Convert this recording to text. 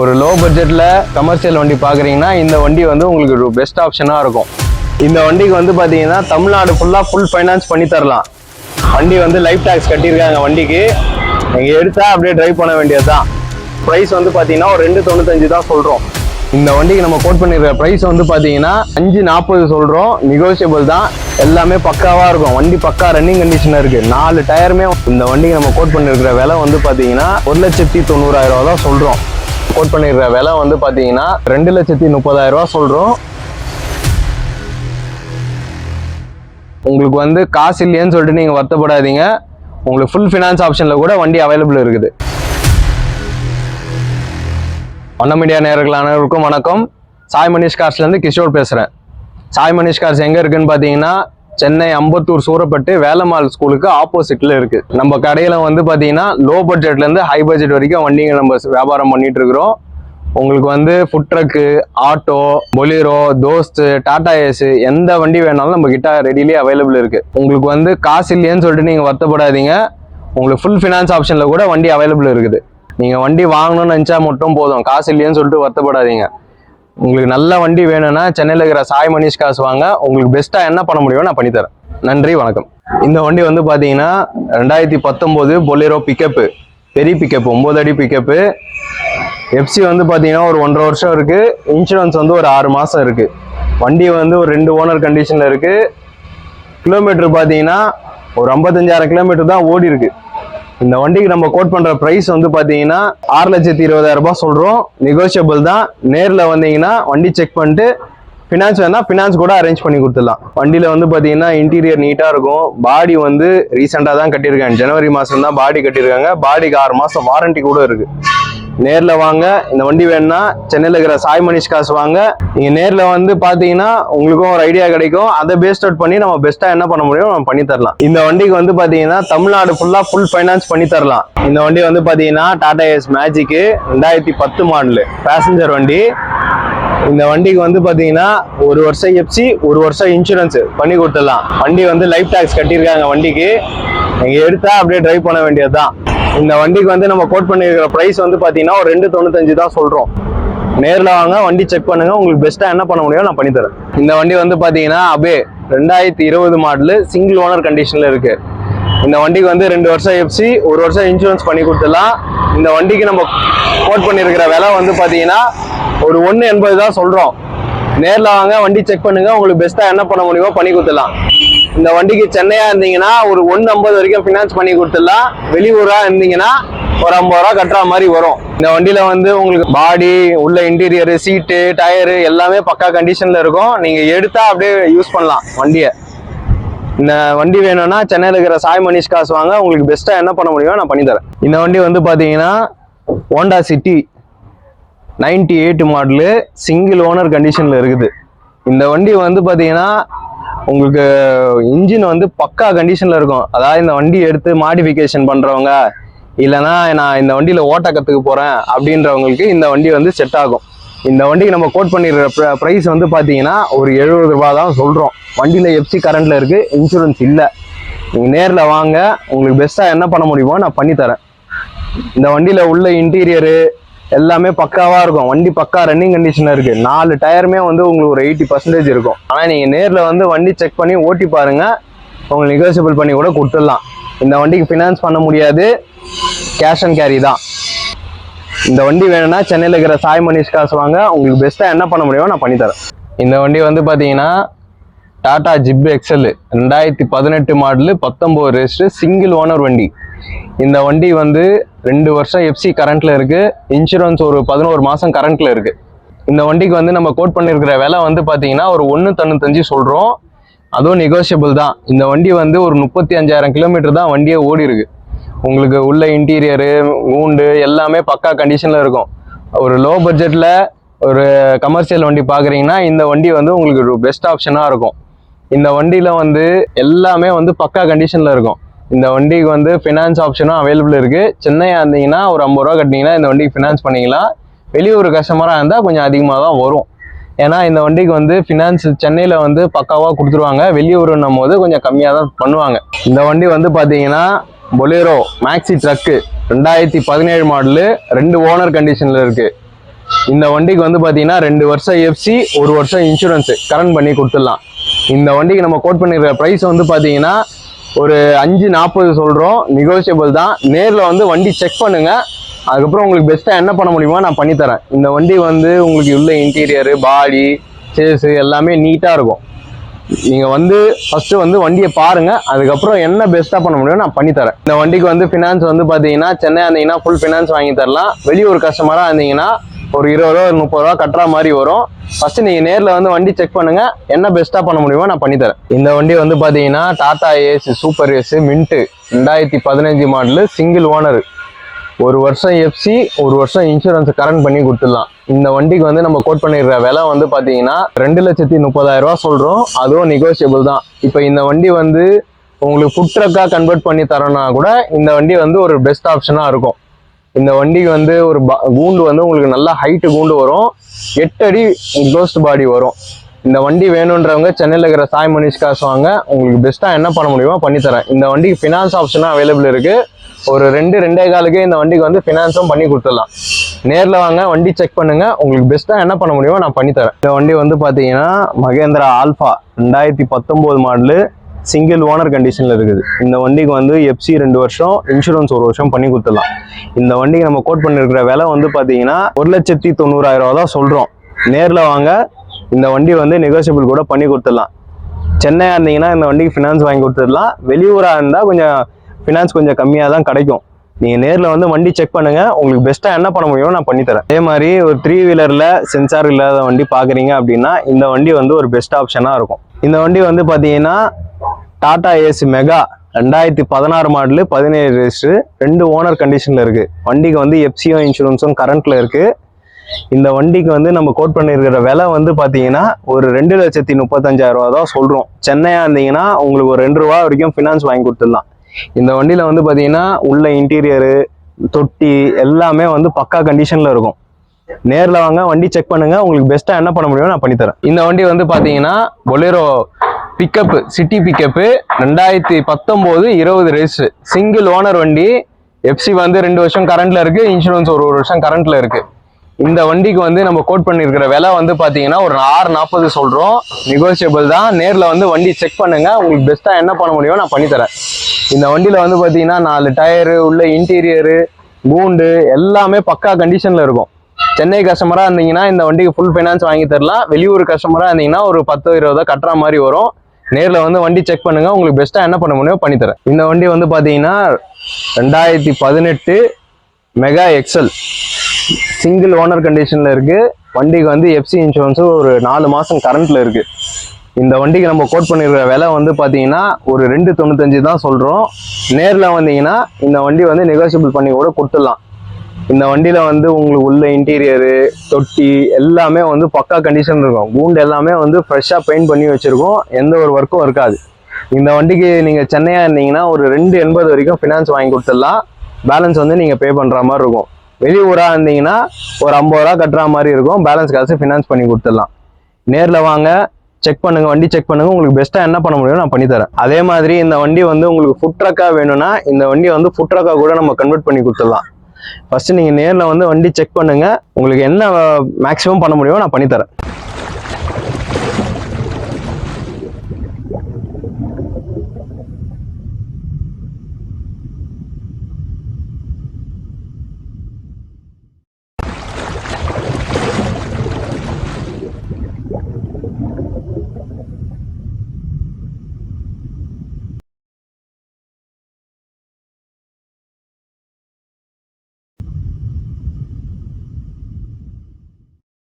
ஒரு லோ பட்ஜெட்டில் கமர்ஷியல் வண்டி பார்க்குறீங்கன்னா இந்த வண்டி வந்து உங்களுக்கு ஒரு பெஸ்ட் ஆப்ஷனாக இருக்கும். இந்த வண்டிக்கு வந்து பார்த்தீங்கன்னா தமிழ்நாடு ஃபுல்லாக ஃபுல் ஃபைனான்ஸ் பண்ணி தரலாம். வண்டி வந்து லைஃப் டேக்ஸ் கட்டியிருக்காங்க வண்டிக்கு. நீங்கள் எடுத்தால் அப்படியே ட்ரைவ் பண்ண வேண்டியது தான் ப்ரைஸ் வந்து பார்த்தீங்கன்னா ஒரு ரெண்டு தொண்ணூத்தஞ்சு தான் சொல்கிறோம் இந்த வண்டிக்கு நம்ம கோட் பண்ணிருக்கிற ப்ரைஸ் வந்து பார்த்தீங்கன்னா அஞ்சு நாற்பது சொல்கிறோம் நெகோசியபிள் தான். எல்லாமே பக்காவாக இருக்கும். வண்டி பக்கா ரன்னிங் கண்டிஷனாக இருக்குது நாலு டயருமே இந்த வண்டிக்கு நம்ம கோட் பண்ணிருக்கிற விலை வந்து பார்த்தீங்கன்னா ஒரு லட்சத்தி தொண்ணூறாயிரம் ரூபா தான் சொல்கிறோம் கோட் பண்ணிடுற விலை வந்து பார்த்தீங்கன்னா ரெண்டு லட்சத்தி முப்பதாயிரம் ரூபா சொல்கிறோம் உங்களுக்கு வந்து காசு இல்லையேன்னு சொல்லிட்டு நீங்கள் வருத்தப்படாதீங்க. உங்களுக்கு ஃபுல் ஃபினான்ஸ் ஆப்ஷனில் கூட வண்டி அவைலபிள் இருக்குது. வண்ண மீடியா நேர்கள் அனைவருக்கும் வணக்கம். சாய் மனிஷ் கார்ஸ்லேருந்து கிஷோர் பேசுகிறேன் சாய் மனிஷ் கார்ஸ் எங்கே இருக்குன்னு பார்த்தீங்கன்னா சென்னை அம்பத்தூர் சூரப்பட்டு வேலம்மாள் ஸ்கூலுக்கு ஆப்போசிட்டில் இருக்குது நம்ம கடையில் வந்து பார்த்தீங்கன்னா லோ பட்ஜெட்லேருந்து ஹை பட்ஜெட் வரைக்கும் வண்டிங்க நம்ம வியாபாரம் பண்ணிட்டு இருக்கிறோம். உங்களுக்கு வந்து food truck auto Bolero Dost Tata Ace எந்த வண்டி வேணாலும் நம்ம கிட்ட ரெடியிலே அவைலபிள் இருக்கு. உங்களுக்கு வந்து காசு இல்லையேன்னு சொல்லிட்டு நீங்க வருத்தப்படாதீங்க. உங்களுக்கு ஃபுல் ஃபினான்ஸ் ஆப்ஷன்ல கூட வண்டி அவைலபிள் இருக்குது. நீங்க வண்டி வாங்கணும்னு நினச்சா மட்டும் போதும். காசு இல்லையேன்னு சொல்லிட்டு வருத்தப்படாதீங்க. உங்களுக்கு நல்ல வண்டி வேணும்னா சென்னையில் இருக்கிற சாய் மணிஷ் காசு வாங்க. உங்களுக்கு பெஸ்ட்டாக என்ன பண்ண முடியுமோ நான் பண்ணித்தரேன் நன்றி வணக்கம். இந்த வண்டி வந்து பார்த்தீங்கன்னா ரெண்டாயிரத்தி பத்தொம்போது பொலேரோ பிக்கப்பு பெரிய பிக்கப் ஒம்பது அடி பிக்கப்பு எஃப்சி வந்து பார்த்தீங்கன்னா ஒரு ஒன்றரை வருஷம் இருக்குது இன்சூரன்ஸ் வந்து ஒரு ஆறு மாதம் இருக்குது வண்டி வந்து ஒரு ரெண்டு ஓனர் கண்டிஷனில் இருக்குது கிலோமீட்டர் பார்த்தீங்கன்னா ஒரு ஐம்பத்தஞ்சாயிரம் கிலோமீட்டர் தான் ஓடி இருக்குது இந்த வண்டிக்கு நம்ம கோட் பண்ற பிரைஸ் வந்து பாத்தீங்கன்னா ஆறு லட்சத்தி இருபதாயிரம் ரூபாய் சொல்றோம். நெகோசியபிள் தான். நேர்ல வந்தீங்கன்னா வண்டி செக் பண்ணிட்டு ஃபினான்ஸ் வேணா ஃபினான்ஸ் கூட அரேஞ்ச் பண்ணி கொடுத்துடலாம். வண்டியில வந்து பாத்தீங்கன்னா இன்டீரியர் நீட்டா இருக்கும். பாடி வந்து ரீசெண்டா தான் கட்டியிருக்காங்க. ஜனவரி மாசம் தான் பாடி கட்டியிருக்காங்க பாடிக்கு ஆறு மாசம் வாரண்டி கூட இருக்கு. நேரில் வாங்க. இந்த வண்டி வேணும்னா சென்னையில் இருக்கிற சாய் மனிஷ் காசு வாங்க. நீங்கள் நேரில் வந்து பார்த்தீங்கன்னா உங்களுக்கும் ஒரு ஐடியா கிடைக்கும். அதை பேஸ்ட் அவுட் பண்ணி நம்ம பெஸ்ட்டாக என்ன பண்ண முடியும் நம்ம பண்ணி தரலாம். இந்த வண்டிக்கு வந்து பார்த்தீங்கன்னா தமிழ்நாடு ஃபுல்லாக ஃபுல் ஃபைனான்ஸ் பண்ணி தரலாம். இந்த வண்டி வந்து பார்த்தீங்கன்னா டாடா ஏஸ் மேஜிக்கு ரெண்டாயிரத்தி பத்து மாடலு பேசஞ்சர் வண்டி. இந்த வண்டிக்கு வந்து பார்த்தீங்கன்னா ஒரு வருஷம் எஃப்சி ஒரு வருஷம் இன்சூரன்ஸ் பண்ணி கொடுத்துடலாம். வண்டி வந்து லைஃப் டேக்ஸ் கட்டியிருக்காங்க வண்டிக்கு. நீங்கள் எடுத்தால் அப்படியே ட்ரைவ் பண்ண வேண்டியது தான் இந்த வண்டிக்கு வந்து நம்ம கோட் பண்ணிருக்கிற ப்ரைஸ் வந்து பார்த்தீங்கன்னா ஒரு ரெண்டு தொண்ணூத்தஞ்சு தான் சொல்கிறோம் நேரில் வாங்க வண்டி செக் பண்ணுங்கள் உங்களுக்கு பெஸ்ட்டாக என்ன பண்ண முடியும் நான் பண்ணித்தரேன். இந்த வண்டி வந்து பார்த்தீங்கன்னா அபே ரெண்டாயிரத்தி இருபது மாடலு சிங்கிள் ஓனர் கண்டிஷனில் இருக்குது இந்த வண்டிக்கு வந்து ரெண்டு வருஷம் எஃப்சி ஒரு வருஷம் இன்சூரன்ஸ் பண்ணி கொடுத்துடலாம். இந்த வண்டிக்கு நம்ம கோட் பண்ணியிருக்கிற விலை வந்து பார்த்தீங்கன்னா ஒரு ஒன்று எண்பது தான் சொல்கிறோம் நேரில் வாங்க வண்டி செக் பண்ணுங்கள் உங்களுக்கு பெஸ்ட்டாக என்ன பண்ண முடியுமோ பண்ணி கொடுத்துடலாம். இந்த வண்டிக்கு சென்னையா இருந்தீங்கன்னா ஒரு ஒன்று ஐம்பது வரைக்கும் ஃபினான்ஸ் பண்ணி கொடுத்துடலாம். வெளியூரா இருந்தீங்கன்னா ஒரு ஐம்பது ரூபா கட்டுற மாதிரி வரும். இந்த வண்டியில வந்து உங்களுக்கு பாடி உள்ள இன்டீரியர் சீட்டு டயரு எல்லாமே பக்கா கண்டிஷன்ல இருக்கும். நீங்க எடுத்தா அப்படியே யூஸ் பண்ணலாம் வண்டியை. இந்த வண்டி வேணும்னா சென்னையில் இருக்கிற சாய் மனிஷ் காசு வாங்க. உங்களுக்கு பெஸ்ட்டாக என்ன பண்ண முடியுமோ நான் பண்ணித்தரேன் இந்த வண்டி வந்து பார்த்தீங்கன்னா Honda City ninety eight model single owner கண்டிஷனில் இருக்குது. இந்த வண்டி வந்து பார்த்தீங்கன்னா உங்களுக்கு இன்ஜின் வந்து பக்கா கண்டிஷனில் இருக்கும். அதாவது இந்த வண்டி எடுத்து மாடிஃபிகேஷன் பண்ணுறவங்க இல்லைன்னா நான் இந்த வண்டியில் ஓட்ட கற்றுக்க போகிறேன் அப்படின்றவங்களுக்கு இந்த வண்டி வந்து செட் ஆகும். இந்த வண்டிக்கு நம்ம கோட் பண்ணிடுற ப்ரைஸ் வந்து பார்த்தீங்கன்னா ஒரு எழுபது ரூபா தான் சொல்கிறோம் வண்டியில் எஃப்சி கரண்ட்டில் இருக்குது இன்சூரன்ஸ் இல்லை. நீங்கள் நேரில் வாங்க உங்களுக்கு பெஸ்ட்டாக என்ன பண்ண முடியுமோ நான் பண்ணித்தரேன் இந்த வண்டியில் உள்ள இன்டீரியரு எல்லாமே பக்காவாக இருக்கும். வண்டி பக்கா ரன்னிங் கண்டிஷனாக இருக்குது நாலு டயருமே வந்து உங்களுக்கு ஒரு எயிட்டி பர்சன்டேஜ் இருக்கும். ஆனால் நீங்கள் நேரில் வந்து வண்டி செக் பண்ணி ஓட்டி பாருங்கள் உங்களுக்கு நெகோசியபிள் பண்ணி கூட கொடுத்துடலாம். இந்த வண்டிக்கு ஃபினான்ஸ் பண்ண முடியாது. கேஷ் அண்ட் கேரி தான். இந்த வண்டி வேணும்னா சென்னையில் இருக்கிற சாய் மணிஷ் காசு வாங்க. உங்களுக்கு பெஸ்ட்டாக என்ன பண்ண முடியுமோ நான் பண்ணித்தரேன் இந்த வண்டி வந்து பார்த்தீங்கன்னா டாடா ஜிப் எக்ஸல் ரெண்டாயிரத்தி பதினெட்டு மாடலு பத்தொம்போது ரெஜிஸ்டர் சிங்கிள் ஓனர் வண்டி. இந்த வண்டி வந்து ரெண்டு வருஷம் எஃப்சி கரண்ட்டில் இருக்குது இன்சூரன்ஸ் ஒரு பதினோரு மாதம் கரண்ட்டில் இருக்குது இந்த வண்டிக்கு வந்து நம்ம கோட் பண்ணியிருக்கிற விலை வந்து பார்த்தீங்கன்னா ஒரு ஒன்று தொண்ணூத்தஞ்சு சொல்கிறோம் அதுவும் நெகோஷியபிள் தான். இந்த வண்டி வந்து ஒரு முப்பத்தி அஞ்சாயிரம் கிலோமீட்டர் தான் வண்டியே ஓடி இருக்கு. உங்களுக்கு உள்ள இன்டீரியரு ஊண்டு எல்லாமே பக்கா கண்டிஷனில் இருக்கும். ஒரு லோ பட்ஜெட்டில் ஒரு கமர்ஷியல் வண்டி பார்க்குறீங்கன்னா இந்த வண்டி வந்து உங்களுக்கு ஒரு பெஸ்ட் ஆப்ஷனாக இருக்கும். இந்த வண்டியில் வந்து எல்லாமே வந்து பக்கா கண்டிஷனில் இருக்கும். இந்த வண்டிக்கு வந்து ஃபினான்ஸ் ஆப்ஷனும் அவைலபிள் இருக்குது சென்னையாக இருந்தீங்கன்னா ஒரு ஐம்பது ரூபா கட்டினீங்கன்னா இந்த வண்டிக்கு ஃபினான்ஸ் பண்ணிக்கலாம். வெளியூர் கஸ்டமராக இருந்தால் கொஞ்சம் அதிகமாக தான் வரும். ஏன்னா இந்த வண்டிக்கு வந்து ஃபினான்ஸ் சென்னையில் வந்து பக்காவாக கொடுத்துருவாங்க. வெளியூருன்னும் போது கொஞ்சம் கம்மியாக தான் பண்ணுவாங்க. இந்த வண்டி வந்து பார்த்தீங்கன்னா பொலேரோ மேக்ஸி ட்ரக்கு ரெண்டாயிரத்தி பதினேழு மாடலு ரெண்டு ஓனர் கண்டிஷனில் இருக்குது இந்த வண்டிக்கு வந்து பார்த்தீங்கன்னா ரெண்டு வருஷம் எஃப்சி ஒரு வருஷம் இன்சூரன்ஸு கரண்ட் பண்ணி கொடுத்துடலாம். இந்த வண்டிக்கு நம்ம கோட் பண்ணிருக்கிற ப்ரைஸ் வந்து பார்த்தீங்கன்னா ஒரு அஞ்சு நாற்பது சொல்கிறோம் நெகோசியபிள் தான். நேரில் வந்து வண்டி செக் பண்ணுங்கள் அதுக்கப்புறம் உங்களுக்கு பெஸ்ட்டாக என்ன பண்ண முடியுமோ நான் பண்ணித்தரேன் இந்த வண்டி வந்து உங்களுக்கு உள்ள இன்டீரியரு பாடி சேஸு எல்லாமே நீட்டாக இருக்கும். நீங்கள் வந்து ஃபஸ்ட்டு வந்து வண்டியை பாருங்கள் அதுக்கப்புறம் என்ன பெஸ்ட்டாக பண்ண முடியும் நான் பண்ணித்தரேன் இந்த வண்டிக்கு வந்து ஃபினான்ஸ் வந்து பார்த்தீங்கன்னா சென்னை இருந்தீங்கன்னா ஃபுல் ஃபினான்ஸ் வாங்கி தரலாம். வெளியூர் கஸ்டமராக இருந்தீங்கன்னா ஒரு இருபது ரூபா முப்பது ரூபா கட்டுற மாதிரி வரும். ஃபர்ஸ்ட் நீங்கள் நேரில் வந்து வண்டி செக் பண்ணுங்கள் என்ன பெஸ்ட்டாக பண்ண முடியுமோ நான் பண்ணித்தரேன். இந்த வண்டி வந்து பார்த்தீங்கன்னா Tata Ace super Ace mint ரெண்டாயிரத்தி பதினஞ்சு மாடலு சிங்கிள் ஓனர் ஒரு வருஷம் எஃப்சி ஒரு வருஷம் இன்சூரன்ஸ் கரண்ட் பண்ணி கொடுத்துடலாம். இந்த வண்டிக்கு வந்து நம்ம கோட் பண்ணிடுற விலை வந்து பார்த்தீங்கன்னா ரெண்டு லட்சத்தி முப்பதாயிரம் ரூபா சொல்கிறோம் அதுவும் நெகோசியபிள் தான். இப்போ இந்த வண்டி வந்து உங்களுக்கு ஃபுட் ட்ரக்காக கன்வெர்ட் பண்ணி தரோன்னா கூட இந்த வண்டி வந்து ஒரு பெஸ்ட் ஆப்ஷனாக இருக்கும். இந்த வண்டிக்கு வந்து ஒரு ப- கூண்டு வந்து உங்களுக்கு நல்லா ஹைட்டு கூண்டு வரும். எட்டு அடி க்ளோஸ்ட் பாடி வரும். இந்த வண்டி வேணுன்றவங்க சென்னையில் இருக்கிற சாய் மனிஷ் காசு வாங்க. உங்களுக்கு பெஸ்ட்டாக என்ன பண்ண முடியுமோ பண்ணித்தரேன். இந்த வண்டிக்கு ஃபினான்ஸ் ஆப்ஷனாக அவைலபிள் இருக்குது ஒரு ரெண்டு ரெண்டே காலுக்கு இந்த வண்டிக்கு வந்து ஃபினான்ஸும் பண்ணி கொடுத்துடலாம். நேரில் வாங்க வண்டி செக் பண்ணுங்க. உங்களுக்கு பெஸ்ட்டாக என்ன பண்ண முடியுமோ நான் பண்ணித்தரேன். இந்த வண்டி வந்து பார்த்தீங்கன்னா மகேந்திரா ஆல்ஃபா ரெண்டாயிரத்தி பத்தொம்போது மாடலு சிங்கிள் ஓனர் கண்டிஷனில் இருக்குது. இந்த வண்டிக்கு வந்து எஃப்சி ரெண்டு வருஷம் இன்சூரன்ஸ் ஒரு வருஷம் பண்ணி கொடுத்துடலாம். இந்த வண்டிக்கு நம்ம கோட் பண்ணியிருக்கிற விலை வந்து பார்த்தீங்கன்னா ஒரு லட்சத்தி தொண்ணூறாயிரம் ரூபா தான் சொல்கிறோம் நேரில் வாங்க இந்த வண்டி வந்து நெகோசியபிள் கூட பண்ணி கொடுத்துடலாம். சென்னையாக இருந்தீங்கன்னா இந்த வண்டிக்கு ஃபினான்ஸ் வாங்கி கொடுத்துடலாம். வெளியூராக இருந்தால் கொஞ்சம் ஃபினான்ஸ் கொஞ்சம் கம்மியாக தான் கிடைக்கும். நீங்கள் நேரில் வந்து வண்டி செக் பண்ணுங்கள் உங்களுக்கு பெஸ்ட்டாக என்ன பண்ண முடியுமோ நான் பண்ணித்தரேன் அதே மாதிரி ஒரு த்ரீ வீலரில் சென்சார் இல்லாத வண்டி பார்க்குறீங்க அப்படின்னா இந்த வண்டி வந்து ஒரு பெஸ்ட் ஆப்ஷனாக இருக்கும். இந்த வண்டி வந்து பார்த்தீங்கன்னா டாடா ஏசி மெகா ரெண்டாயிரத்தி பதினாறு மாடலு பதினேழு ரெஜிஸ்டர் ரெண்டு ஓனர் கண்டிஷனில் இருக்குது வண்டிக்கு வந்து எஃப்சியும் இன்சூரன்ஸும் கரண்ட்டில் இருக்குது இந்த வண்டிக்கு வந்து நம்ம கோட் பண்ணியிருக்கிற விலை வந்து பார்த்தீங்கன்னா ஒரு ரெண்டு லட்சத்தி முப்பத்தஞ்சாயிரம் ரூபா தான் சொல்கிறோம் சென்னையாக இருந்தீங்கன்னா உங்களுக்கு ஒரு ரெண்டு ரூபா வரைக்கும் ஃபினான்ஸ் வாங்கி கொடுத்துடலாம். இந்த வண்டியில் வந்து பார்த்தீங்கன்னா உள்ள இன்டீரியரு தொட்டி எல்லாமே வந்து பக்கா கண்டிஷனில் இருக்கும். நேரில் வாங்க வண்டி செக் பண்ணுங்கள் உங்களுக்கு பெஸ்ட்டாக என்ன பண்ண முடியுமோ நான் பண்ணித்தரேன். இந்த வண்டி வந்து பார்த்தீங்கன்னா பொலேரோ பிக்கப்பு சிட்டி பிக்கப்பு ரெண்டாயிரத்தி பத்தொம்போது இருபது ரேஸு சிங்கிள் ஓனர் வண்டி எஃப்சி வந்து ரெண்டு வருஷம் கரண்ட்ல இருக்கு இன்சூரன்ஸ் ஒரு ஒரு வருஷம் கரண்ட்ல இருக்கு. இந்த வண்டிக்கு வந்து நம்ம கோட் பண்ணியிருக்கிற விலை வந்து பார்த்தீங்கன்னா ஒரு ஆறு நாற்பது சொல்கிறோம் நெகோசியபிள் தான். நேரில் வந்து வண்டி செக் பண்ணுங்க. உங்களுக்கு பெஸ்ட்டாக என்ன பண்ண முடியுமோ நான் பண்ணித்தரேன் இந்த வண்டியில் வந்து பார்த்தீங்கன்னா நாலு டயரு உள்ள இன்டீரியரு கூண்டு எல்லாமே பக்கா கண்டிஷனில் இருக்கும். சென்னை கஸ்டமராக இருந்தீங்கன்னா இந்த வண்டிக்கு ஃபுல் ஃபைனான்ஸ் வாங்கி தரலாம். வெளியூர் கஸ்டமராக இருந்தீங்கன்னா ஒரு பத்து இருபதோ கட்டுற மாதிரி வரும். நேரில் வந்து வண்டி செக் பண்ணுங்கள் உங்களுக்கு பெஸ்ட்டாக என்ன பண்ண முடியுமோ பண்ணித்தரேன் இந்த வண்டி வந்து பார்த்தீங்கன்னா ரெண்டாயிரத்தி பதினெட்டு மெகா எக்ஸல் சிங்கிள் ஓனர் கண்டிஷனில் இருக்குது வண்டிக்கு வந்து எஃப்சி இன்சூரன்ஸும் ஒரு நாலு மாதம் கரண்ட்டில் இருக்குது இந்த வண்டிக்கு நம்ம கோட் பண்ணிருக்கிற விலை வந்து பார்த்தீங்கன்னா ஒரு ரெண்டு தொண்ணூத்தஞ்சு தான் சொல்கிறோம் நேரில் வந்தீங்கன்னா இந்த வண்டி வந்து நெகோசியபிள் பண்ணி கூட கொடுத்துடலாம். இந்த வண்டியில் வந்து உங்களுக்கு உள்ள இன்டீரியரு தொட்டி எல்லாமே வந்து பக்கா கண்டிஷன் இருக்கும். கூண்டு எல்லாமே வந்து ஃப்ரெஷ்ஷாக பெயிண்ட் பண்ணி வச்சுருக்கோம். எந்த ஒரு ஒர்க்கும் இருக்காது. இந்த வண்டிக்கு நீங்கள் சென்னையாக இருந்தீங்கன்னா ஒரு ரெண்டு எண்பது வரைக்கும் ஃபினான்ஸ் வாங்கி கொடுத்துடலாம். பேலன்ஸ் வந்து நீங்கள் பே பண்ணுற மாதிரி இருக்கும். வெளியூராக இருந்தீங்கன்னா ஒரு ஐம்பது ரூபா கட்டுற மாதிரி இருக்கும். பேலன்ஸ் காசு ஃபினான்ஸ் பண்ணி கொடுத்துடலாம். நேரில் வாங்க செக் பண்ணுங்க வண்டி செக் பண்ணுங்க. உங்களுக்கு பெஸ்ட்டாக என்ன பண்ண முடியும் நான் பண்ணித்தரேன் அதே மாதிரி இந்த வண்டி வந்து உங்களுக்கு ஃபுட் ட்ரக்காக வேணும்னா இந்த வண்டியை வந்து ஃபுட் ட்ரக்காக கூட நம்ம கன்வெர்ட் பண்ணி கொடுத்துடலாம். ஃபஸ்ட்டு நீங்கள் நேரில் வந்து வண்டி செக் பண்ணுங்கள் உங்களுக்கு என்ன மேக்ஸிமம் பண்ண முடியுமோ நான் பண்ணித்தரேன்.